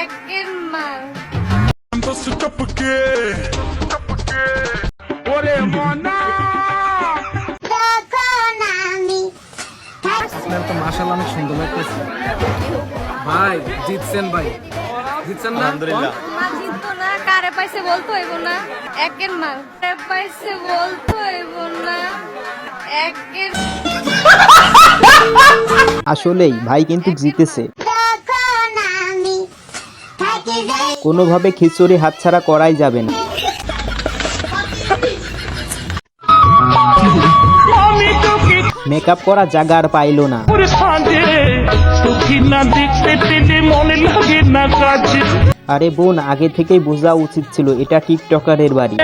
একের মাল তো অনেক সুন্দর লাগতেছে ভাই জিতছেন ভাই। জিতছেন না? আলহামদুলিল্লাহ। জিততো না কারে পাইছে বলতো হইব না। একের মাল কারে পাইছে বলতো হইব না। একের আসলেই ভাই কিন্তু জিতেছে। কোনোভাবে খিচুড়ি হাতছাড়া করাই যাবে না। মেকআপ করা জায়গা আর পাইল না। আরে বোন, আগে থেকেই বোঝা উচিত ছিল, এটা টিকটকারের বাড়ি।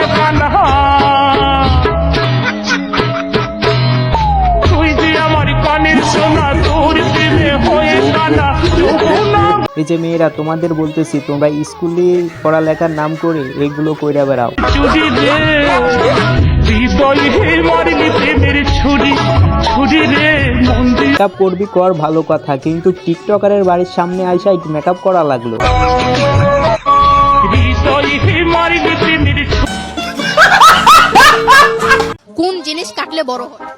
এই যে মেয়েরা তোমাদের বলতেছি তোমরা স্কুলে পড়ালেখার নাম করে এগুলো কইরা বেড়াও। মেকআপ করবি কর ভালো কথা কিন্তু টিকটকারের বাড়ির সামনে আইসা মেকআপ করা লাগল। কোন জিনিস কাটলে বড় হয়?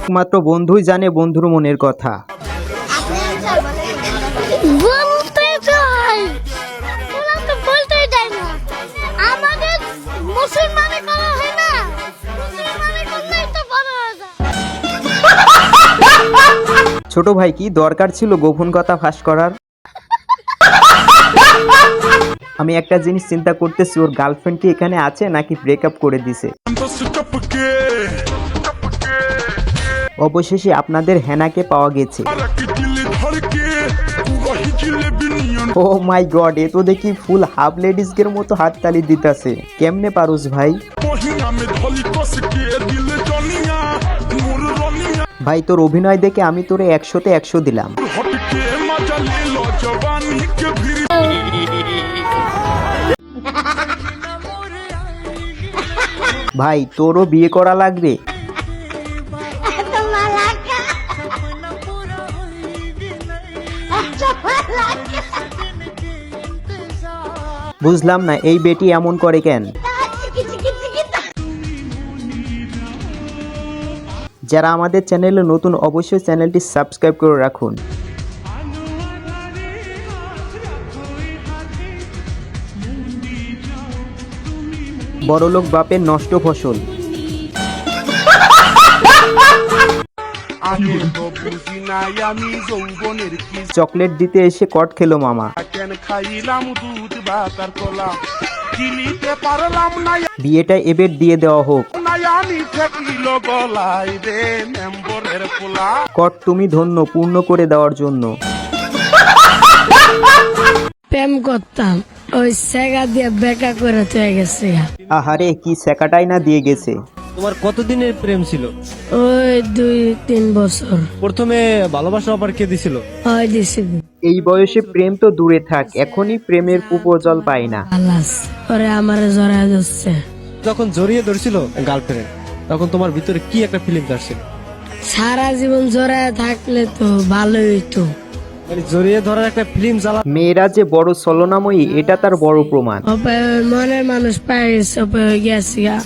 একমাত্র বন্ধুই জানে বন্ধুর মনের কথা। ছোট ভাই কি দরকার ছিল গোপন কথা ফাঁস করার? আমি একটা জিনিস চিন্তা করতেছি ওর গার্লফ্রেন্ড কি এখানে আছে নাকি ব্রেকআপ করে দিছে? অবশেষে আপনাদের হেনাকে পাওয়া গেছে। ও মাই গড এ তো দেখি ফুল হাফ লেডিসদের মতো হাততালি দিতাছে। কেমনে পারুস ভাই? ভাই তোর অভিনয় দেখে আমি তোরে একশোতে একশো দিলাম। ভাই তোরও বিয়ে করা লাগবে? বুঝলাম না, এই বেটি এমন করে কেন? যারা আমাদের চ্যানেলে নতুন, অবশ্যই চ্যানেলটি সাবস্ক্রাইব করে রাখুন। বড়লোক বাপের নষ্ট ফসল। বুঝি নাই আমি যৌবনের কি চকলেট দিতে এসে কট খেলো মামা। কেন খাইলাম দুধ ভাতার কলা চিনিতে পারলাম না বিয়েটা এবার দিয়ে দেওয়া হোক। কট তুমি ধন্য পূর্ণ করে দেওয়ার জন্য। প্রেম করতাম ওই সেগা দিয়ে বেকা করে চলে গেছে। আহারে কি সেকাটাই না দিয়ে গেছে। তোমার কতদিনের প্রেম ছিল? ওই দুই তিন বছর। প্রথমে ভালোবাসা আবার কে দিছিল? ওই দিছি এই বয়সে প্রেম তো দূরে থাক এখনই প্রেমের কুপজল পাই না। আলাস পরে আমার জড়া যাচ্ছে যখন জড়িয়ে ধরছিল গার্লফ্রেন্ড তখন তোমার ভিতরে কি একটা ফিলিং আসছিল? সারা জীবন জড়ায় থাকলে তো ভালোই হইতো। মানে জড়িয়ে ধরার একটা ফিল্ম জ্বালা মেয়েরা যে বড় ছলনাময়ী এটা তার বড় প্রমাণ। মনের মানুষ পাই গেছে ওপে গেছি গা।